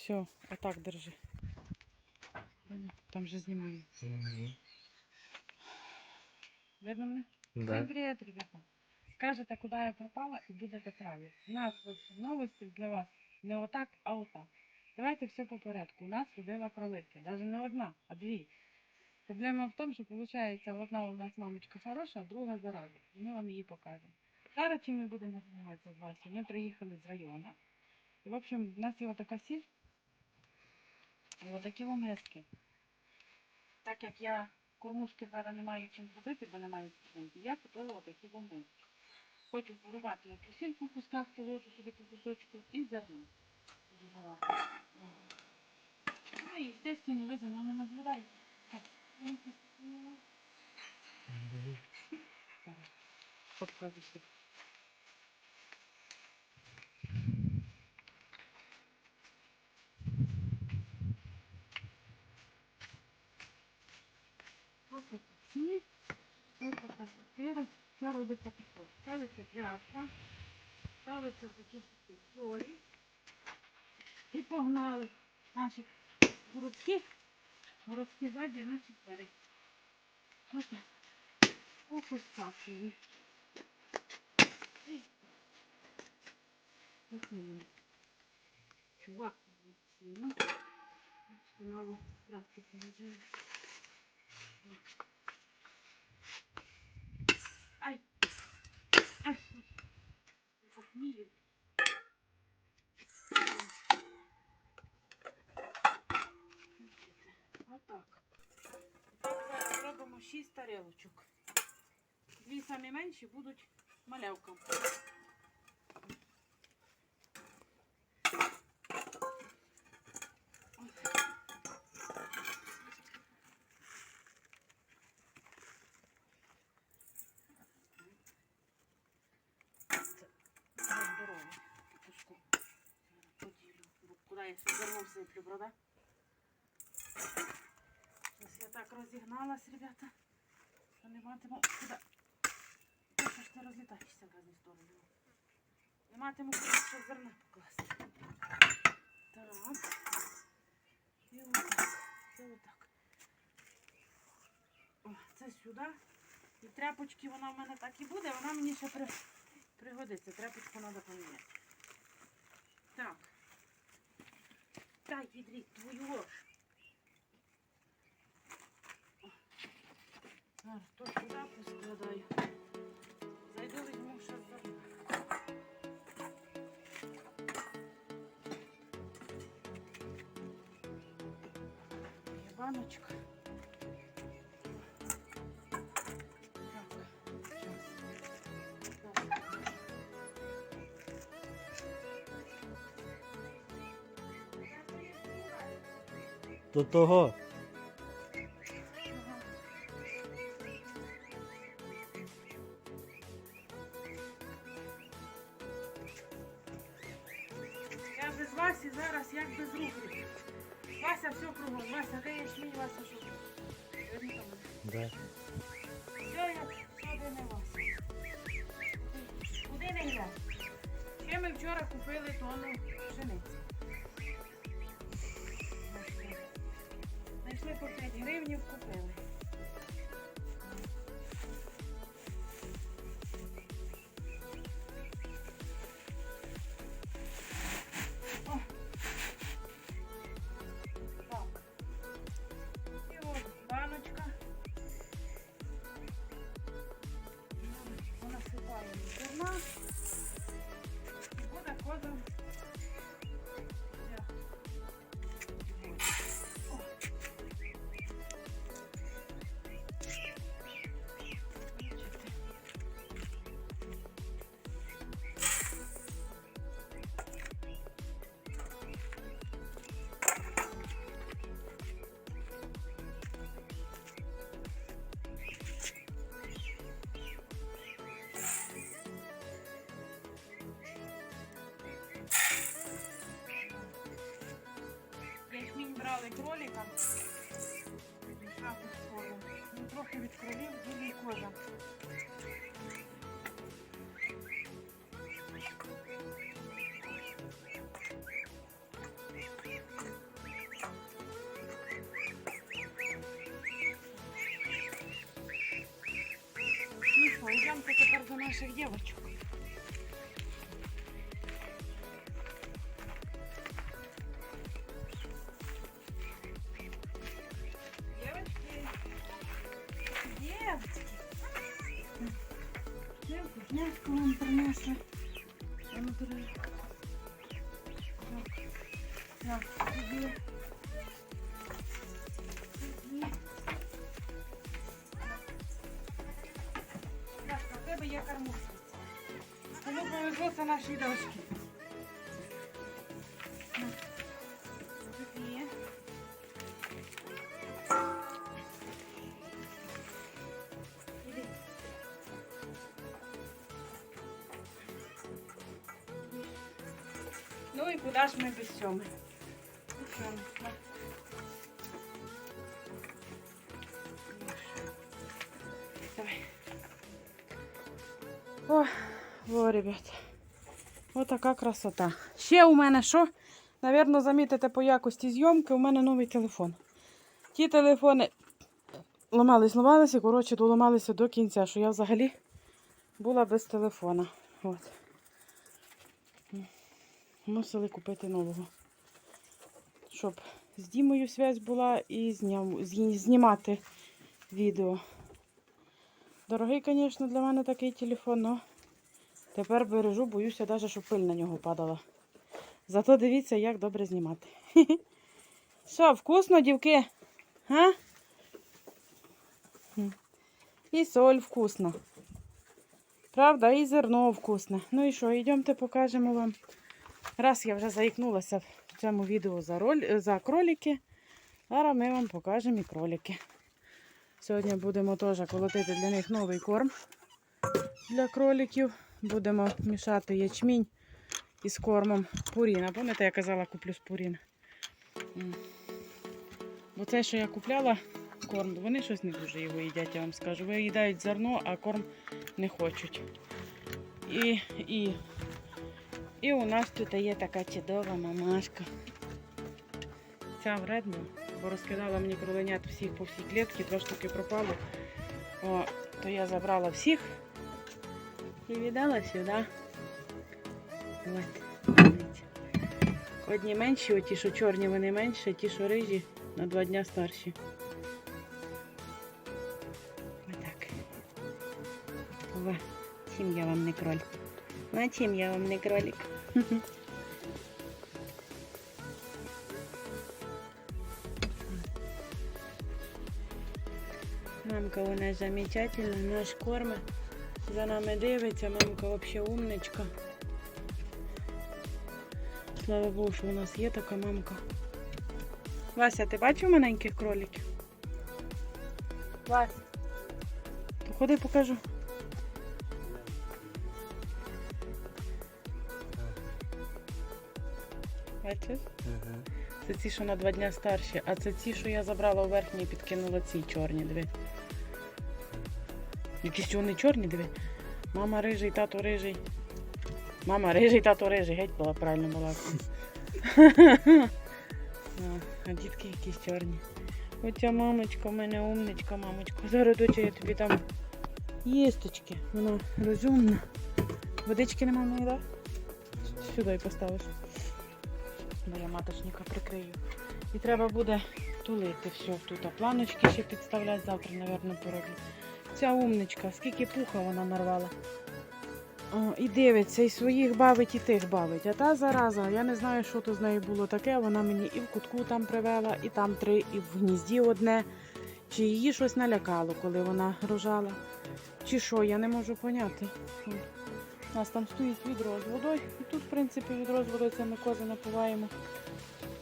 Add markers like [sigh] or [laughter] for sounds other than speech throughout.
Все, отак держи. Там же знімаю. Видно мене? Да. Всем привет, ребята. Скажете, куда я пропала и будете праві. У нас вот новости для вас не отак, а отак. Давайте все по порядку. У нас ходила кролиця. Даже не одна, а дві. Проблема в тому, що виходить, одна у нас мамочка хороша, а друга зараза. Ми вам її покажемо. Зараз чим ми будемо займатися з Васю? Ми приїхали з району. І, в общем, в нас є така сіль. І отакі ломески. Так як я кормушки зараз не маю чим зробити, бо немає підтримки, я купила отакі ломески. Хочу порубати на сіль по кусках, положу собі по кусочку і зерно. Ну і, естественно, ви за нами наблюдаєте. Так. Покажете. Ось такі. Ось така Це робиться таке. Ставиться пляшка. Ставиться такі солі. І погнали наші городські. Городські ззаді наші двері. Ей. Ох, він. Чувак. Ну, мало краски положили. Тарелочок. Дві самі менші будуть малявкам. Це здоровий куску. Поділю. Бо Куди я все зерно всиплю, правда? Ось я так розігналась, ребята, що не матиму куди. Що ж ти розлітаєшся в різні сторони? Не матиму куди ще зерна покласти. Так. І отак. І отак. О, це сюди. І тряпочки вона в мене так і буде, вона мені ще при... пригодиться. Тряпочку треба поміняти. Так. Дай відрік твою ложь. Зараз то сюди поскладаю. Зайду візьму ще зерна. Є баночка. До того. Зараз як без руки. Вася все кругом. Вася, де ячмінь, Вася що? Видно там? Да. Все, я сюди не Вася. Куди не йде? Ще ми вчора купили тонну пшениці. Знайшли по 5 гривнів, купили. забрали кролика Він трохи від кролів білій кожа. Ну що, йдемо тепер до наших дівчинок. А ну, бери. На, на, іди. Іди. Так, а в повезло, це наші дошки. Куди ж ми без сьоми? О, во, ребят. Отака красота. Ще у мене що? Навірно, замітите по якості зйомки, у мене новий телефон. Ті телефони ламались, ламалися, коротше, доламалися до кінця, що я взагалі була без телефона. От. Мусили купити нового. Щоб з Дімою зв'язь була і зняв, знімати відео. Дорогий, звісно, для мене такий телефон, але тепер бережу, боюся навіть, щоб пиль на нього падала. Зато дивіться, як добре знімати. [laughs] Що, вкусно, дівки? А? І соль вкусно. Правда, і зерно вкусне. Ну і що, йдемте покажемо вам. Раз я вже заікнулася в цьому відео за, роль, за кролики, зараз ми вам покажемо і кролики. Сьогодні будемо теж колотити для них новий корм для кроликів. Будемо мішати ячмінь із кормом пуріна. Пам'ятаєте, я казала, куплю з пуріна. Бо це, що я купляла корм, вони щось не дуже його їдять, я вам скажу. Виїдають зерно, а корм не хочуть. І, і, і у нас тут є така чудова мамашка. Ця вредна, бо розкидала мені кроленят всіх по всій клітці, два штуки пропало. О, то я забрала всіх і віддала сюди. От. Одні менші, оті, що чорні, вони менші, ті, що рижі, на два дня старші. Отак. Ова, чим я вам не кроль? Ну, а чим я вам не кролик? Мамка у нас замечательна, наш корм за нами дивиться, мамка взагалі умничка. Слава Богу, що у нас є така мамка. Вася, ти бачив маленьких кроликів? Вася. Ходи покажу. Бачиш? Це ці, що на два дня старші, а це ті, що я забрала у верхній і підкинула ці чорні, диви. Якісь вони чорні, диви. Мама рижий, тато рижий. Мама рижий, тато рижий, геть була правильно була. [laughs] А дітки якісь чорні. Оця мамочка, в мене умничка, мамочка. Зараз доча я тобі там їсточки. Вона розумна. Водички нема так? Сюди поставиш. Бо я маточника прикрию. І треба буде тулити все тут. Планочки ще підставляти завтра, мабуть, пороблю. Ця умничка, скільки пуха вона нарвала. О, і дивиться, і своїх бавить, і тих бавить. А та зараза, я не знаю, що то з нею було таке. Вона мені і в кутку там привела, і там три, і в гнізді одне. Чи її щось налякало, коли вона рожала. Чи що, я не можу поняти. У нас там стоїть відро з водою. І тут, в принципі, відро з водою це ми кози напуваємо.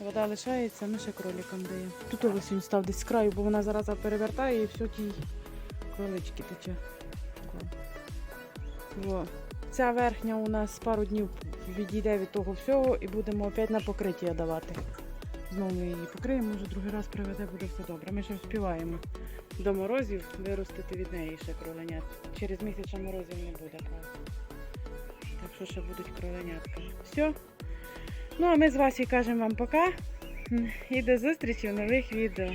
Вода лишається, ми ще кроликам даємо. Тут ось він став десь з краю, бо вона зараз перевертає і все тій кролички тече. Во. Ця верхня у нас пару днів відійде від того всього і будемо опять на покриття давати. Знову її покриємо, може другий раз приведе, буде все добре. Ми ще вспіваємо до морозів виростити від неї ще кроленят. Через місяць морозів не буде, правда. Що ще будуть кроленятка. Все. Ну а ми з Васі кажемо вам пока. І до зустрічі в нових відео.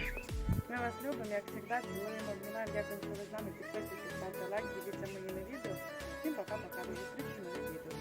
Ми вас любимо, як завжди, цілуємо, обнімаємо, Дякую, що ви з нами. Підписуйтесь, ставте лайк, дивіться мені на відео. Всім пока-пока, до зустрічі в нових відео.